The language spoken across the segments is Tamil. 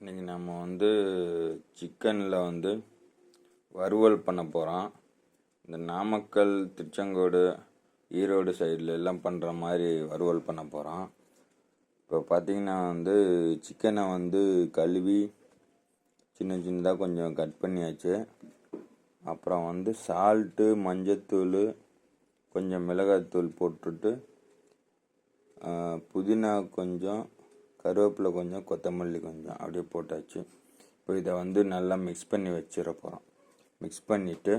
இன்றைக்கி நம்ம வந்து சிக்கனில் வந்து வறுவல் பண்ண போகிறோம் இந்த நாமக்கல் திருச்செங்கோடு ஈரோடு சைடில் எல்லாம் பண்ணுற மாதிரி வறுவல் பண்ண போகிறோம் இப்போ பார்த்தீங்கன்னா வந்து சிக்கனை வந்து கழுவி சின்ன சின்னதாக கொஞ்சம் கட் பண்ணியாச்சு. அப்புறம் வந்து சால்ட்டு மஞ்சத்தூள் கொஞ்சம் மிளகாத்தூள் போட்டுட்டு புதினா கொஞ்சம் கருவேப்பிலை கொஞ்சம் கொத்தமல்லி கொஞ்சம் அப்படியே போட்டாச்சு. இப்போ இதை வந்து நல்லா மிக்ஸ் பண்ணி வச்சிட போகிறோம் மிக்ஸ் பண்ணிவிட்டு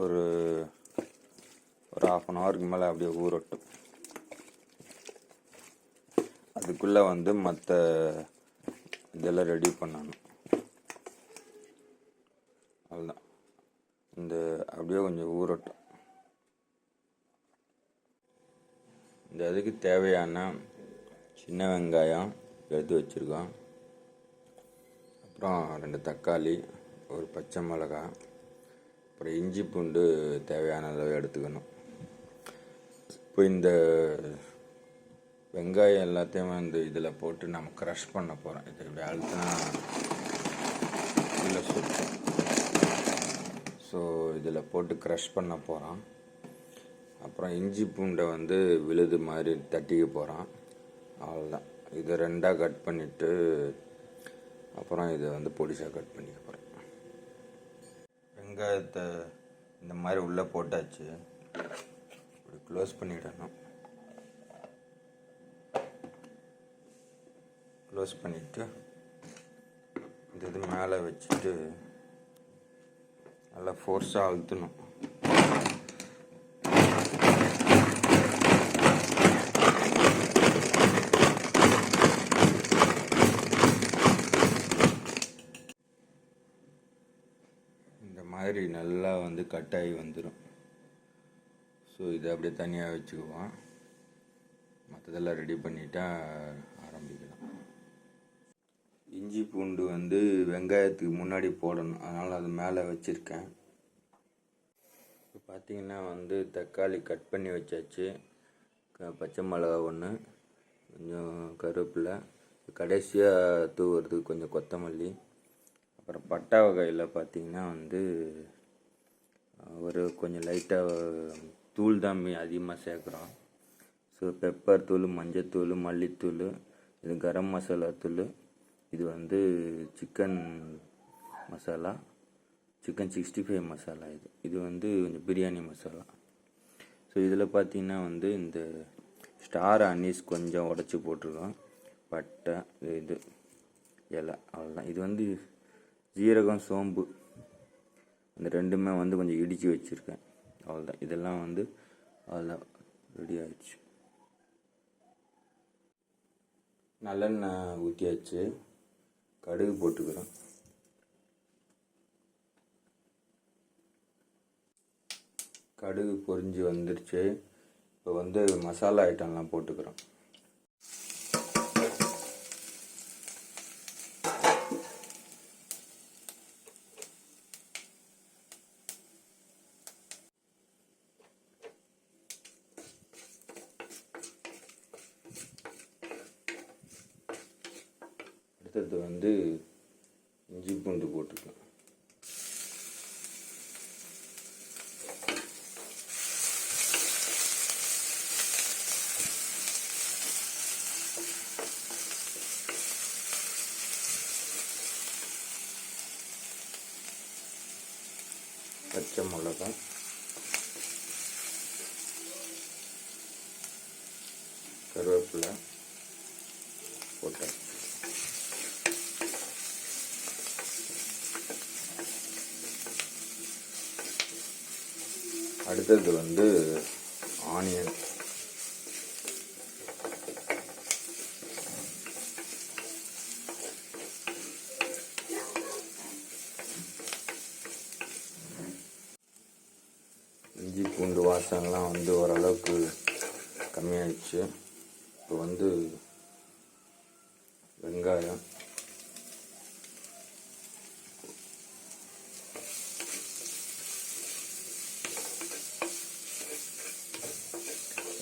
ஒரு ஒரு ஆஃப் அன் ஹவருக்கு மேலே அப்படியே ஊறட்டும். அதுக்குள்ளே வந்து மற்ற இதெல்லாம் ரெடி பண்ணணும். அவ்வளோதான் இந்த அப்படியே கொஞ்சம் ஊறட்டும். இந்த இதுக்கு தேவையான சின்ன வெங்காயம் எடுத்து வச்சுருக்கோம். அப்புறம் ரெண்டு தக்காளி ஒரு பச்சை மிளகாய் அப்புறம் இஞ்சி பூண்டு தேவையான அளவு எடுத்துக்கணும். இப்போ இந்த வெங்காயம் எல்லாத்தையும் வந்து இதில் போட்டு நம்ம க்ரஷ் பண்ண போகிறோம் இது இப்படி அழுத்தினா ஸோ இதில் போட்டு க்ரஷ் பண்ண போகிறோம் அப்புறம் இஞ்சி பூண்டை வந்து விழுது மாதிரி தட்டிக்க போகிறோம் அவ்வளோதான் இது ரெண்டாக கட் பண்ணிவிட்டு அப்புறம் இதை வந்து பொடிசாக கட் பண்ணிக்க போகிறேன் வெங்காயத்தை இந்த மாதிரி உள்ளே போட்டாச்சு. இப்படி க்ளோஸ் பண்ணிடணும். க்ளோஸ் பண்ணிவிட்டு இந்த இது மேலே வச்சுட்டு நல்லா ஃபோர்ஸாக அழுத்தணும் இந்த மாதிரி நல்லா வந்து கட் ஆகி வந்துடும் ஸோ இதை அப்படியே தனியாக வச்சுக்குவோம். மற்றதெல்லாம் ரெடி பண்ணிட்டா ஆரம்பிக்கலாம். இஞ்சி பூண்டு வந்து வெங்காயத்துக்கு முன்னாடி போடணும். அதனால் அது மேலே வச்சுருக்கேன். இப்போ பார்த்தீங்கன்னா வந்து தக்காளி கட் பண்ணி வச்சாச்சு. க- பச்சை மிளகா ஒன்று கொஞ்சம் கருவேப்பிலை. கடைசியாக தூவுறதுக்கு கொஞ்சம் கொத்தமல்லி. அப்புறம் பட்டா வகையில் பார்த்தீங்கன்னா வந்து ஒரு கொஞ்சம் லைட்டாக தூள் தான் அதிகமாக சேர்க்குறோம். ஸோ பெப்பர் தூள் மஞ்சத்தூள் மல்லித்தூள் இது கரம் மசாலா தூள் இது வந்து chicken masala chicken sixty five masala இது. இது வந்து கொஞ்சம் பிரியாணி மசாலா. ஸோ இதில் பார்த்தீங்கன்னா வந்து இந்த ஸ்டார் அனீஸ் கொஞ்சம் உடச்சி போட்டிருக்கோம். பட்டை இது இலை அவ்வளோதான் இது வந்து ஜீரகம் சோம்பு இந்த ரெண்டுமே வந்து கொஞ்சம் இடித்து வச்சுருக்கேன். அவ்வளோதான் இதெல்லாம் வந்து அவ்வளோதான் ரெடி ஆயிடுச்சு. நல்லெண்ணெய் ஊற்றியாச்சு கடுகு போட்டுக்கிறோம் கடுகு பொரிஞ்சு வந்துருச்சு. இப்போ வந்து மசாலா ஐட்டம்லாம் போட்டுக்கிறோம் அடுத்தது வந்து இஞ்சி பூண்டு போட்டுக்கலாம் பச்சை மிளகாய் கருவேப்பிலை போட்டேன் அடுத்தது வந்து ஆனியன். இஞ்சி பூண்டு வாசனெலாம் வந்து ஓரளவுக்கு கம்மியாயிடுச்சு. இப்போ வந்து வெங்காயம்.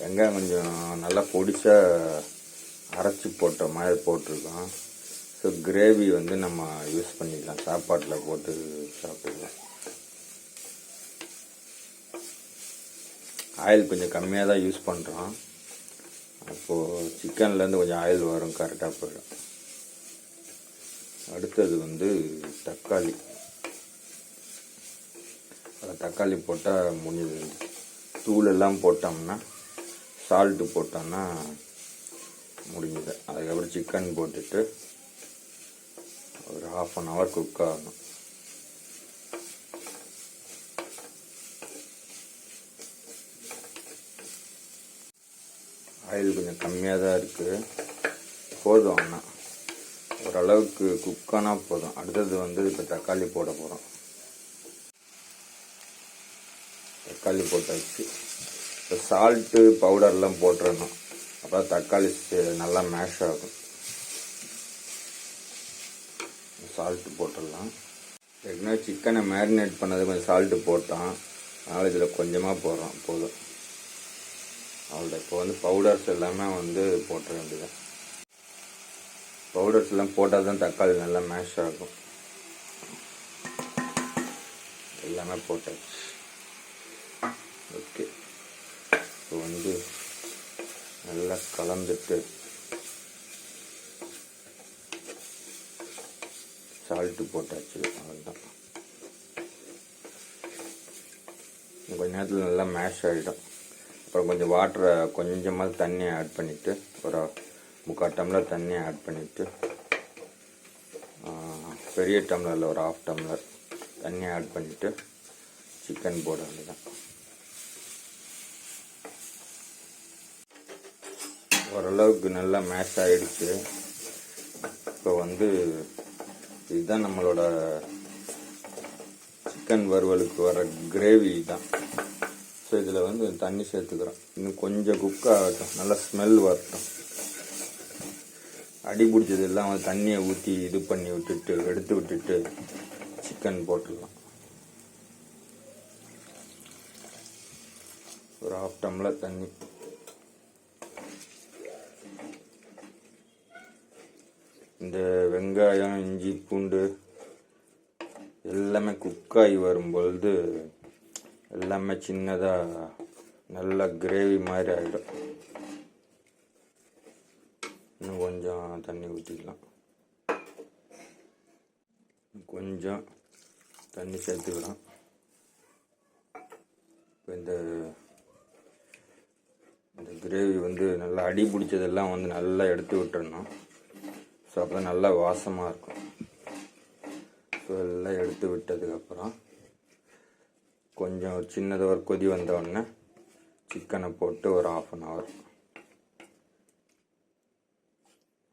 வெங்காயம் கொஞ்சம் நல்லா பொடிச்சா அரைச்சி போட்ட மாதிரி போட்டிருக்கோம். ஸோ கிரேவி வந்து நம்ம யூஸ் பண்ணிக்கலாம். சாப்பாட்டில் போட்டு சாப்பிட்டுக்கலாம் ஆயில் கொஞ்சம் கம்மியாக தான் யூஸ் பண்ணுறோம் அப்போது சிக்கன்லேருந்து கொஞ்சம் ஆயில் வரும். கரெக்டாக போயிடும். அடுத்தது வந்து தக்காளி. தக்காளி போட்டால் முடிஞ்சது தூள் எல்லாம் போட்டோம்னா சால்ட்டு போட்டோன்னா முடிஞ்சது. அதுக்கப்புறம் சிக்கன் போட்டுட்டு ஒரு ஹாஃப் அன் ஹவர் குக் ஆகணும். ஆயில் கொஞ்சம் கம்மியாக தான் இருக்குது போதும் ஆனால் ஓரளவுக்கு குக்கானா போதும். அடுத்தது வந்து இப்போ தக்காளி போட போகிறோம் தக்காளி போட்டாச்சு. சால்ட்டு பவுடர்லாம் போட்டுடணும் அப்புறம் தக்காளி நல்லா மேஷ் ஆகும். சால்ட்டு போட்டுடலாம். ஏற்கனவே சிக்கனை மேரினேட் பண்ணது கொஞ்சம் சால்ட்டு போட்டோம். அதனால் இதில் கொஞ்சமாக போடுறோம். போதும். அவ்வளோ இப்போ வந்து பவுடர்ஸ் எல்லாமே வந்து போட்டுற வேண்டியது பவுடர்ஸ் எல்லாம் போட்டால் தான் தக்காளி நல்லா மேஷ் ஆகும். எல்லாமே போட்டாச்சு. ஓகே இப்போ வந்து நல்லா கலந்துட்டு சால்ட்டு போட்டாச்சு அவ்வளோதான் கொஞ்ச நேரத்தில் நல்லா மேஷ் ஆகிடும் அப்புறம் கொஞ்சம் வாட்டரை கொஞ்சமாக தண்ணியை ஆட் பண்ணிவிட்டு ஒரு முக்கால் டம்ளர் தண்ணியை ஆட் பண்ணிவிட்டு பெரிய டம்ளரில் ஒரு ஆஃப் டம்ளர் தண்ணியை ஆட் பண்ணிவிட்டு சிக்கன் போட வேண்டியதான் ஓரளவுக்கு நல்லா மேஷ் ஆகிடுச்சு இப்போ வந்து இதுதான் நம்மளோட சிக்கன் வறுவலுக்கு வர கிரேவி தான். ஸோ இதில் வந்து தண்ணி சேர்த்துக்கிறோம். இன்னும் கொஞ்சம் குக் ஆகட்டும். நல்லா ஸ்மெல் வரட்டும். அடி பிடிச்சது எல்லாம் வந்து தண்ணியை ஊற்றி இது பண்ணி விட்டுட்டு எடுத்து விட்டுட்டு சிக்கன் போட்டுடலாம் ஒரு ஹாஃப் டம்ளர் தண்ணி. இந்த வெங்காயம் இஞ்சி பூண்டு எல்லாமே குக்காகி வரும் பொழுது எல்லாமே சின்னதாக நல்ல கிரேவி மாதிரி ஆகிடும் இன்னும் கொஞ்சம் தண்ணி ஊற்றிக்கலாம் கொஞ்சம் தண்ணி சேர்த்துக்கலாம். இப்போ இந்த இந்த கிரேவி வந்து நல்லா அடி பிடிச்சதெல்லாம் வந்து நல்லா எடுத்து விட்டுறணும். ஸோ அப்போ நல்லா வாசமாக இருக்கும். ஸோ எல்லாம் எடுத்து விட்டதுக்கப்புறம் கொஞ்சம் சின்னதாக ஒரு கொதி வந்த சிக்கனை போட்டு ஒரு ஆஃப் அன் ஹவர்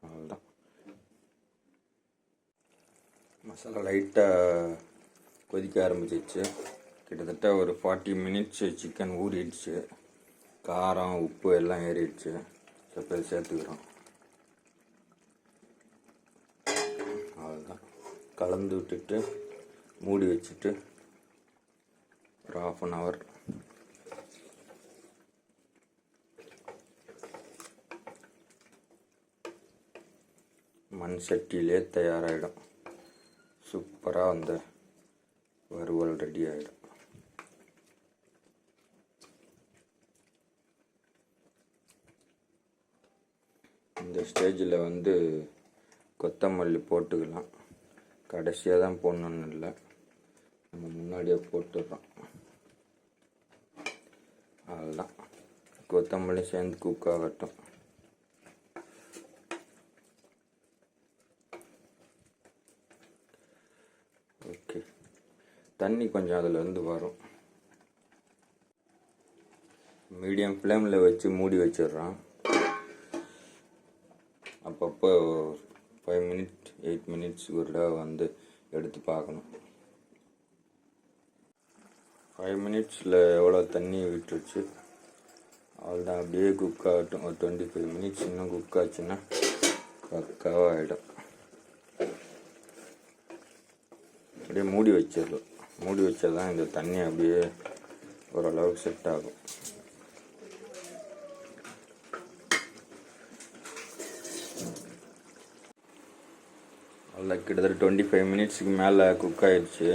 அவ்வளோதான் மசாலா லைட்டாக கொதிக்க ஆரம்பிச்சிச்சு கிட்டத்தட்ட ஒரு ஃபார்ட்டி மினிட்ஸ் சிக்கன் ஊறிடுச்சு. காரம் உப்பு எல்லாம் ஏறிடுச்சு. ஸோ சேர்த்துக்கிறோம் அவ்வளோதான் கலந்து விட்டுட்டு மூடி வச்சுட்டு ஒரு ஆஃப் அன் ஹவர் மண் சட்டியிலே தயாராகிடும் சூப்பராக அந்த வறுவல் ரெடி ஆகிடும் இந்த ஸ்டேஜில் வந்து கொத்தமல்லி போட்டுக்கலாம். கடைசியாக தான் போடணுன்னு இல்லை. நம்ம முன்னாடியே போட்டுடுறோம் அவ்வளோதான் கொத்தமல்லி சேர்ந்து குக் ஆகட்டும். ஓகே தண்ணி கொஞ்சம் அதில் இருந்து வரும். மீடியம் ஃப்ளேமில் வச்சு மூடி வச்சிடுறோம். அப்பப்போ ஃபைவ் மினிட் எயிட் மினிட்ஸ் ஒரு தடவை வந்து எடுத்து பார்க்கணும். ஃபைவ் மினிட்ஸில் எவ்வளோ தண்ணி விட்டுருச்சு? அவ்வளோதான் அப்படியே குக் ஆகட்டும். ஒரு டுவெண்ட்டி ஃபைவ் மினிட்ஸ் இன்னும் குக் ஆச்சுன்னா பக்காவாக ஆகிடும் அப்படியே மூடி வச்சிடலாம். மூடி வச்சால் தான் இந்த தண்ணி அப்படியே ஓரளவுக்கு செட் ஆகும். அதில் கிட்டத்தட்ட டுவெண்ட்டி ஃபைவ் மினிட்ஸுக்கு மேலே குக் ஆயிடுச்சு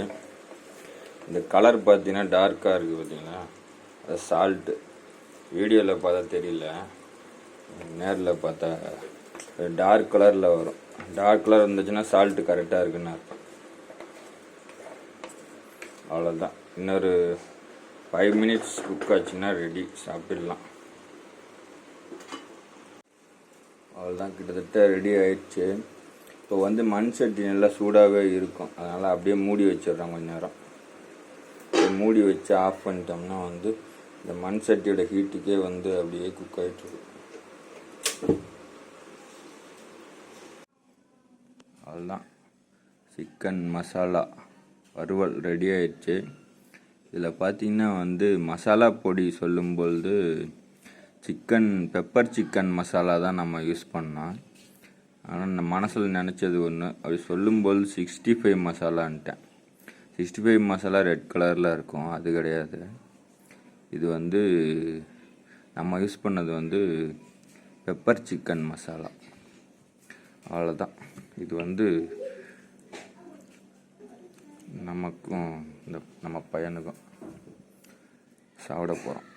இந்த கலர் பார்த்தீங்கன்னா டார்க்காக இருக்குது பார்த்தீங்களா அது சால்ட்டு வீடியோவில் பார்த்தா தெரியல. நேரில் பார்த்தா டார்க் கலரில் வரும். டார்க் கலர் இருந்துச்சுன்னா சால்ட்டு கரெக்டாக இருக்குன்னு அர்த்தம். அவ்வளோதான் இன்னொரு ஃபைவ் மினிட்ஸ் குக் ஆச்சுன்னா ரெடி சாப்பிடலாம். அவ்வளோதான் கிட்டத்தட்ட ரெடி ஆயிடுச்சு இப்போ வந்து மண் சட்டி நல்லா சூடாகவே இருக்கும். அதனால் அப்படியே மூடி வச்சிடுறோம் கொஞ்ச நேரம். மூடி வச்சு ஆஃப் பண்ணிட்டோம்னா வந்து இந்த மண் சட்டியோட ஹீட்டுக்கே வந்து அப்படியே குக் ஆகிட்டு அதுதான் சிக்கன் மசாலா வறுவல் ரெடி ஆயிடுச்சு. இதில் பார்த்தீங்கன்னா வந்து மசாலா பொடி சொல்லும்பொழுது சிக்கன் பெப்பர் சிக்கன் மசாலா தான் நம்ம யூஸ் பண்ணோம் ஆனால் நான் மனசில் நினச்சது ஒன்று அப்படி சொல்லும்போது sixty five மசாலான்ட்டேன். Sixty five masala red colour இருக்கும். அது கிடையாது. இது வந்து நம்ம யூஸ் பண்ணது வந்து பெப்பர் சிக்கன் மசாலா. அவ்வளோதான் இது வந்து நமக்கும் இந்த நம்ம பையனுக்கும் சாப்பிட போகிறோம்